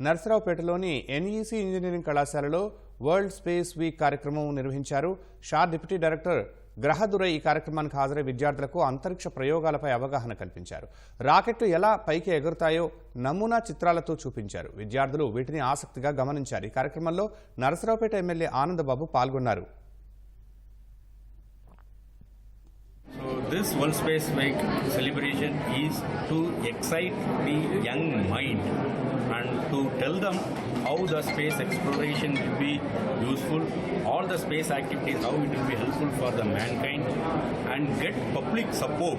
నర్సరావుపేటలోని NEC engineering కళాశాలలో world space week కార్యక్రమం నిర్వహించారు. షార్ డిప్యూటీ డైరెక్టర్ గ్రహదురై ఈ కార్యక్రమానికి హాజరై విద్యార్థులకు అంతరిక్ష ప్రయోగాలపై అవగాహన కల్పించారు. రాకెట్లు ఎలా పైకి ఎగురుతాయో నమూనా చిత్రాలతో చూపించారు. విద్యార్థులు వీటిని ఆసక్తిగా గమనించారు. ఈ కార్యక్రమంలో నరసరావుపేట ఎమ్మెల్యే ఆనందబాబు పాల్గొన్నారు. So this World Space Week celebration is to excite the young mind. To tell them how the space exploration will be useful, all the space activities, how it will be helpful for the mankind, and get public support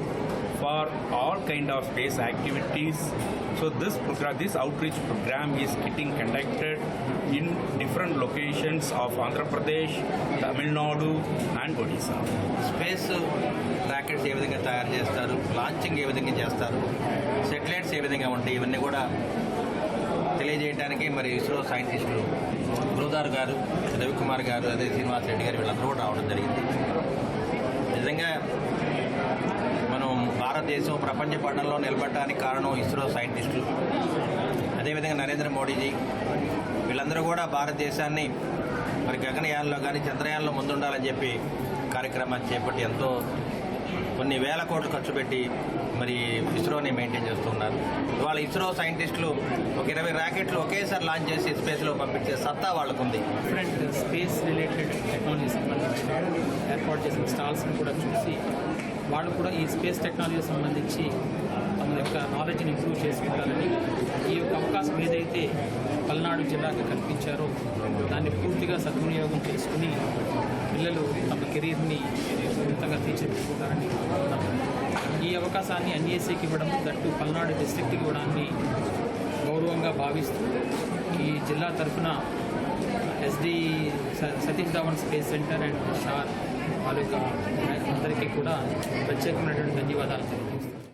for all kind of space activities. So this program, this outreach program is getting conducted in different locations of Andhra Pradesh, Tamil Nadu, and Odisha. Space rockets ఏ విధంగా తయారు చేస్తారు launching ఏ విధంగా చేస్తారు satellites ఏ విధంగా ఉంటాయి ఇవన్నీ కూడా తెలియజేయడానికి మరి ఇస్రో సైంటిస్టులు గురుదార్ గారు రవికుమార్ గారు అదే శ్రీనివాస్ రెడ్డి గారు వీళ్ళందరూ కూడా రావడం జరిగింది. నిజంగా మనం భారతదేశం ప్రపంచ పట్టణంలో నిలబడటానికి కారణం ఇస్రో సైంటిస్టులు అదేవిధంగా నరేంద్ర మోడీజీ. వీళ్ళందరూ కూడా భారతదేశాన్ని మరి గగనయానంలో కానీ చంద్రయానంలో ముందుండాలని చెప్పి కార్యక్రమాన్ని చేపట్టి ఎంతో కొన్ని వేల కోట్లు ఖర్చు పెట్టి మరి ఇస్రోని మెయింటైన్ చేస్తున్నారు. ఇవాళ ఇస్రో సైంటిస్టులు ఒక ఇరవై ర్యాకెట్లు ఒకేసారి లాంచ్ చేసి స్పేస్లో పంపించే సత్తా వాళ్ళకుంది. డిఫరెంట్ స్పేస్ రిలేటెడ్ టెక్నాలజీస్ ఏర్పాటు చేసిన స్టాల్స్ని కూడా చూసి వాళ్ళు కూడా ఈ స్పేస్ టెక్నాలజీ సంబంధించి తమ యొక్క నాలెడ్జ్ని ఇంప్రూవ్ చేసుకుంటారని ఈ యొక్క అవకాశం ఏదైతే పల్నాడు జిల్లాకి కల్పించారో దాన్ని పూర్తిగా సద్వినియోగం చేసుకుని పిల్లలు తమ కెరీర్ని ఉన్నతంగా తీర్చిదిద్దుకుంటారని అవకాశాన్ని ఎన్ఏసీకి ఇవ్వడం దట్టు పల్నాడు డిస్టిక్ట్కి ఇవ్వడాన్ని గౌరవంగా భావిస్తూ ఈ జిల్లా తరఫున ఎస్డి స- Satish Dhawan space centre and SHAR వాళ్ళ యొక్క అందరికీ కూడా ప్రత్యేకమైనటువంటి ధన్యవాదాలు తెలియజేస్తాను